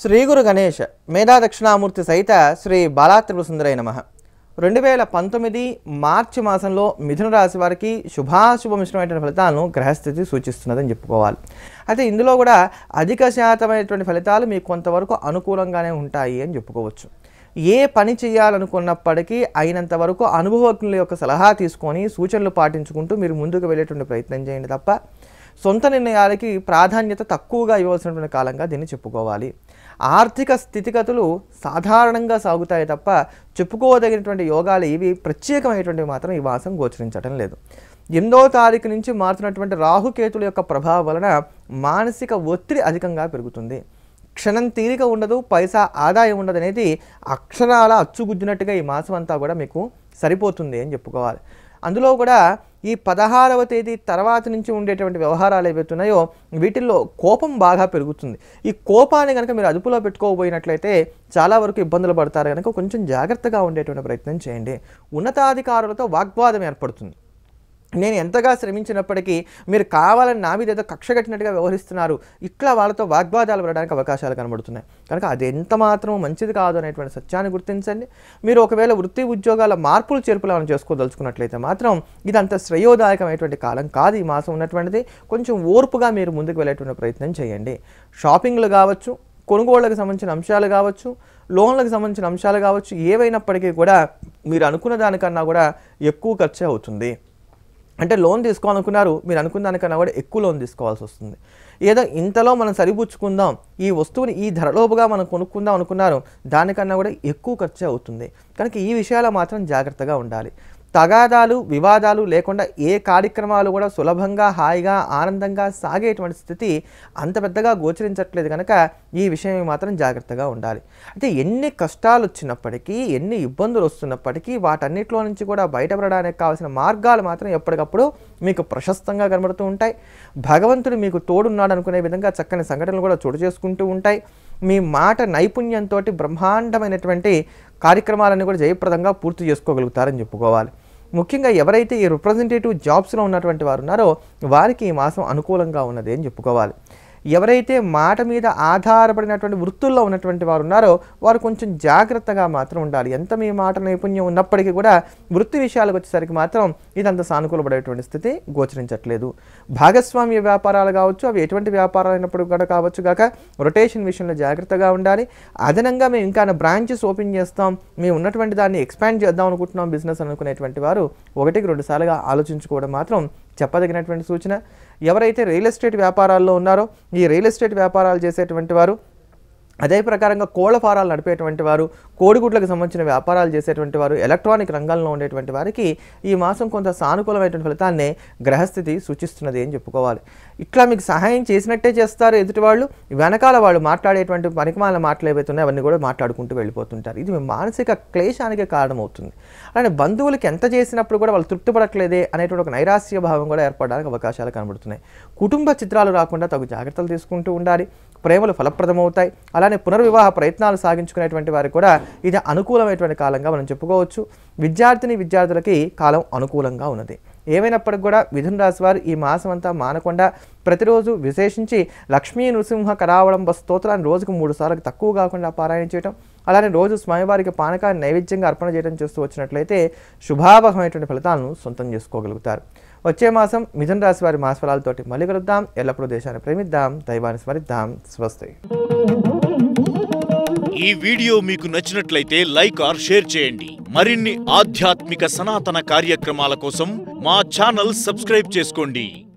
శ్రీ గురు గణేష్ మేధా దక్షిణామూర్తి సహిత శ్రీ బాలాత్రిపుర సుందరై నమ. రెండు వేల పంతొమ్మిది మార్చి మాసంలో మిథున రాశి వారికి శుభాశుభ మిశ్రమైనటువంటి ఫలితాలను గ్రహస్థితి సూచిస్తున్నదని చెప్పుకోవాలి. అయితే ఇందులో కూడా అధిక శాతమైనటువంటి ఫలితాలు మీకు కొంతవరకు అనుకూలంగానే ఉంటాయి అని చెప్పుకోవచ్చు. ఏ పని చేయాలనుకున్నప్పటికీ అయినంత వరకు అనుభవజ్ఞుల యొక్క సలహా తీసుకొని సూచనలు పాటించుకుంటూ మీరు ముందుకు వెళ్ళేటువంటి ప్రయత్నం చేయండి తప్ప సొంత నిర్ణయాలకి ప్రాధాన్యత తక్కువగా ఇవ్వాల్సినటువంటి కాలంగా దీన్ని చెప్పుకోవాలి. ఆర్థిక స్థితిగతులు సాధారణంగా సాగుతాయి తప్ప చెప్పుకోదగినటువంటి యోగాలు ఇవి ప్రత్యేకమైనటువంటివి మాత్రం ఈ మాసం గోచరించడం లేదు. ఎనిమిదో తారీఖు నుంచి మారుతున్నటువంటి రాహుకేతుల యొక్క ప్రభావం వలన మానసిక ఒత్తిడి అధికంగా పెరుగుతుంది. క్షణం తీరిక ఉండదు పైసా ఆదాయం ఉండదు అనేది అక్షరాల అచ్చుగుద్దినట్టుగా ఈ మాసం అంతా కూడా మీకు సరిపోతుంది అని చెప్పుకోవాలి. అందులో కూడా ఈ పదహారవ తేదీ తర్వాత నుంచి ఉండేటువంటి వ్యవహారాలు ఏవైతున్నాయో వీటిల్లో కోపం బాగా పెరుగుతుంది. ఈ కోపాన్ని కనుక మీరు అదుపులో పెట్టుకోబోయినట్లయితే చాలా వరకు ఇబ్బందులు పడతారు. కనుక కొంచెం జాగ్రత్తగా ఉండేటువంటి ప్రయత్నం చేయండి. ఉన్నతాధికారులతో వాగ్వాదం ఏర్పడుతుంది. నేను ఎంతగా శ్రమించినప్పటికీ మీరు కావాలని నా మీద ఏదో కక్ష కట్టినట్టుగా వ్యవహరిస్తున్నారు. ఇట్లా వాళ్ళతో వాగ్వాదాలు పడడానికి అవకాశాలు కనబడుతున్నాయి. కనుక అది ఎంత మాత్రం మంచిది కాదు అనేటువంటి సత్యాన్ని గుర్తించండి. మీరు ఒకవేళ వృత్తి ఉద్యోగాల మార్పులు చేర్పులు మనం చేసుకోదలుచుకున్నట్లయితే మాత్రం ఇదంత శ్రేయోదాయకమైనటువంటి కాలం కాదు. ఈ మాసం ఉన్నటువంటిది కొంచెం ఓర్పుగా మీరు ముందుకు వెళ్ళేటువంటి ప్రయత్నం చేయండి. షాపింగ్లు కావచ్చు కొనుగోళ్ళకు సంబంధించిన అంశాలు కావచ్చు లోన్లకు సంబంధించిన అంశాలు కావచ్చు ఏవైనప్పటికీ కూడా మీరు అనుకున్న దానికన్నా కూడా ఎక్కువ ఖర్చు అవుతుంది. అంటే లోన్ తీసుకోవాలనుకున్నారు మీరు అనుకున్న దానికన్నా కూడా ఎక్కువ లోన్ తీసుకోవాల్సి వస్తుంది. ఏదో ఇంతలో మనం సరిపుచ్చుకుందాం ఈ వస్తువుని ఈ ధరలోపుగా మనం కొనుక్కుందాం అనుకున్నారు దానికన్నా కూడా ఎక్కువ ఖర్చు అవుతుంది. కనుక ఈ విషయాలు మాత్రం జాగ్రత్తగా ఉండాలి. తగాదాలు వివాదాలు లేకుండా ఏ కార్యక్రమాలు కూడా సులభంగా హాయిగా ఆనందంగా సాగేటువంటి స్థితి అంత పెద్దగా గోచరించట్లేదు కనుక ఈ విషయం మాత్రం జాగ్రత్తగా ఉండాలి. అయితే ఎన్ని కష్టాలు వచ్చినప్పటికీ ఎన్ని ఇబ్బందులు వస్తున్నప్పటికీ వాటన్నిటిలో నుంచి కూడా బయటపడడానికి కావాల్సిన మార్గాలు మాత్రం ఎప్పటికప్పుడు మీకు ప్రశస్తంగా కనబడుతూ ఉంటాయి. భగవంతుడు మీకు తోడున్నాడు అనుకునే విధంగా చక్కని సంఘటనలు కూడా చోటు చేసుకుంటూ ఉంటాయి. మీ మాట నైపుణ్యంతో బ్రహ్మాండమైనటువంటి కార్యక్రమాలన్నీ కూడా జయప్రదంగా పూర్తి చేసుకోగలుగుతారని చెప్పుకోవాలి. ముఖ్యంగా ఎవరైతే ఈ రిప్రజెంటేటివ్ జాబ్స్లో ఉన్నటువంటి వారు ఉన్నారో వారికి ఈ మాసం అనుకూలంగా ఉన్నది అని చెప్పుకోవాలి. ఎవరైతే మాట మీద ఆధారపడినటువంటి వృత్తుల్లో ఉన్నటువంటి వారు ఉన్నారో వారు కొంచెం జాగ్రత్తగా మాత్రం ఉండాలి. ఎంత మీ మాట నైపుణ్యం ఉన్నప్పటికీ కూడా వృత్తి విషయాలకు వచ్చేసరికి మాత్రం ఇదంత సానుకూలపడేటువంటి స్థితి గోచరించట్లేదు. భాగస్వామ్య వ్యాపారాలు కావచ్చు అవి ఎటువంటి వ్యాపారాలు అయినప్పుడు కూడా కావచ్చు కాక రొటేషన్ విషయంలో జాగ్రత్తగా ఉండాలి. అదనంగా మేము ఇంకా బ్రాంచెస్ ఓపెన్ చేస్తాం మేము ఉన్నటువంటి దాన్ని ఎక్స్పాండ్ చేద్దాం అనుకుంటున్నాం బిజినెస్ అనుకునేటువంటి వారు ఒకటికి రెండు సార్లుగా ఆలోచించుకోవడం మాత్రం చెప్పదగినటువంటి సూచన. ఎవరైతే రియల్ ఎస్టేట్ వ్యాపారాల్లో ఉన్నారో ఈ రియల్ ఎస్టేట్ వ్యాపారాలు చేసేటువంటి వారు అదే ప్రకారంగా కోళ్ళ ఫారాలు నడిపేటువంటి వారు కోడిగుడ్లకు సంబంధించిన వ్యాపారాలు చేసేటువంటి వారు ఎలక్ట్రానిక్ రంగంలో ఉండేటువంటి వారికి ఈ మాసం కొంత సానుకూలమైనటువంటి ఫలితాన్ని గ్రహస్థితి సూచిస్తున్నది అని చెప్పుకోవాలి. ఇట్లా మీకు సహాయం చేసినట్టే చేస్తారు ఎదుటి వాళ్ళు. వెనకాల వాళ్ళు మాట్లాడేటువంటి పనికిమాల మాటలు ఏవైతే ఉన్నాయో అవన్నీ కూడా మాట్లాడుకుంటూ వెళ్ళిపోతుంటారు. ఇది మీ మానసిక క్లేశానికి కారణమవుతుంది. అలానే బంధువులకు ఎంత చేసినప్పుడు కూడా వాళ్ళు తృప్తిపడట్లేదే అనేటువంటి ఒక నైరాస్య భావం కూడా ఏర్పడడానికి అవకాశాలు కనబడుతున్నాయి. కుటుంబ చిత్రాలు రాకుండా తగు జాగ్రత్తలు తీసుకుంటూ ఉండాలి. ప్రేమలు ఫలప్రదమవుతాయి. అలానే పునర్వివాహ ప్రయత్నాలు సాగించుకునేటువంటి వారికి కూడా ఇది అనుకూలమైనటువంటి కాలంగా మనం చెప్పుకోవచ్చు. విద్యార్థిని విద్యార్థులకి కాలం అనుకూలంగా ఉన్నది. ఏమైనప్పటికి కూడా మిథున రాశి వారు ఈ మాసం అంతా మానకుండా ప్రతిరోజు విశేషించి లక్ష్మీ నృసింహ కరావళంబ స్తోత్రాన్ని రోజుకు మూడు సార్లు తక్కువ కాకుండా పారాయణ చేయటం అలానే రోజు స్వామివారికి పానకాన్ని నైవేద్యంగా అర్పణ చేయడం చేస్తూ వచ్చినట్లయితే శుభావహమైనటువంటి ఫలితాలను సొంతం చేసుకోగలుగుతారు. వచ్చే మాసం మిథున రాశి వారి మాసఫలాలతోటి మళ్ళీ కలుద్దాం. ఎల్లప్పుడూ దేశాన్ని ప్రేమిద్దాం. దైవాన్ని స్మరిద్దాం. స్వస్తి. ఈ వీడియో మీకు నచ్చినట్లయితే లైక్ ఆర్ షేర్ చేయండి. మరిన్ని ఆధ్యాత్మిక సనాతన కార్యక్రమాల కోసం మా ఛానల్ సబ్స్క్రైబ్ చేసుకోండి.